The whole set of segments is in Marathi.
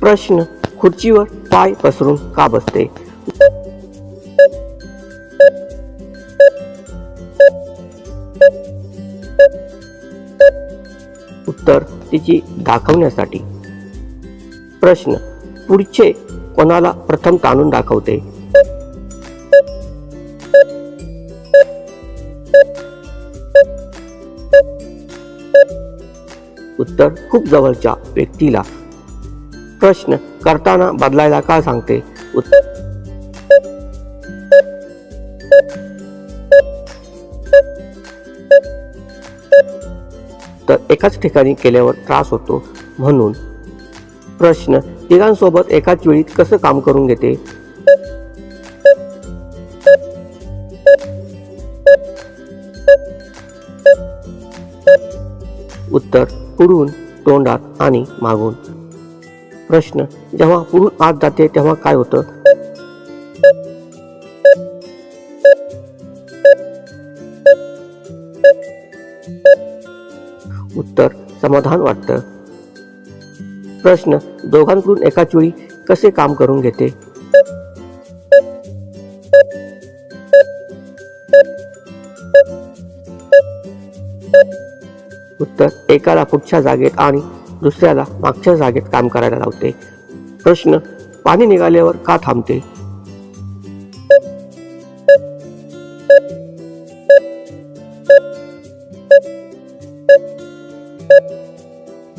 प्रश्न खुर्चीवर पाय पसरून का बसते? उत्तर तिची दाखवण्यासाठी. प्रश्न पुढचे कोणाला प्रथम ताणून दाखवते? उत्तर खूप जवळच्या व्यक्तीला. प्रश्न करताना बदलायला का सांगते? उत्तर. तर एकाच ठिकाणी केल्यावर त्रास होतो. म्हणून प्रश्न तिघांसोबत एकाच वेळी कसं काम करून घेते? उत्तर पुढून तोंडात आणि मागून. प्रश्न. जेव्हा पुढून आत जाते तेव्हा काय होतं? उत्तर समाधान वाटतं. प्रश्न दोघांकडून एकाच वेळी कसे काम करून घेते? उत्तर एकाला पुढच्या जागेत आणि दुसऱ्याला मागच्या जागेत काम करायला लावते. प्रश्न पाणी निघाल्यावर का थांबते?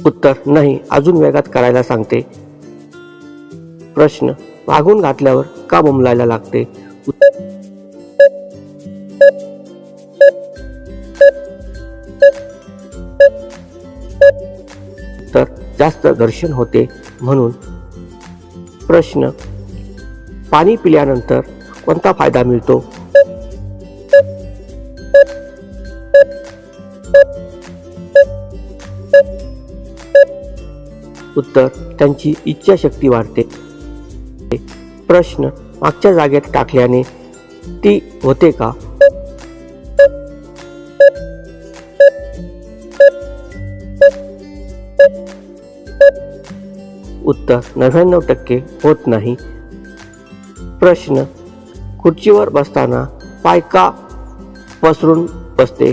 उत्तर नाही अजून वेगात करायला सांगते. प्रश्न मागून घातल्यावर का बोंबलायला लागते? जास्त घर्षण होते म्हणून प्रश्न पाणी पिल्यानंतर कोणता फायदा मिळतो? उत्तर त्यांची इच्छाशक्ती वाढते. प्रश्न मागच्या जागेत टाकल्याने ती होते का? उत्तर नव्याण्णव टक्के होत नाही. प्रश्न खुर्चीवर बसताना पाय का पसरून बसते?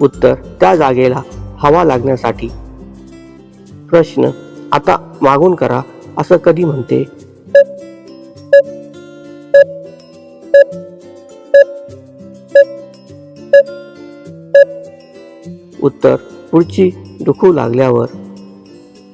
उत्तर त्या जागेला हवा लागण्यासाठी. प्रश्न आता मागून करा असं कधी म्हणते? उत्तर पुढची दुखू लागल्यावर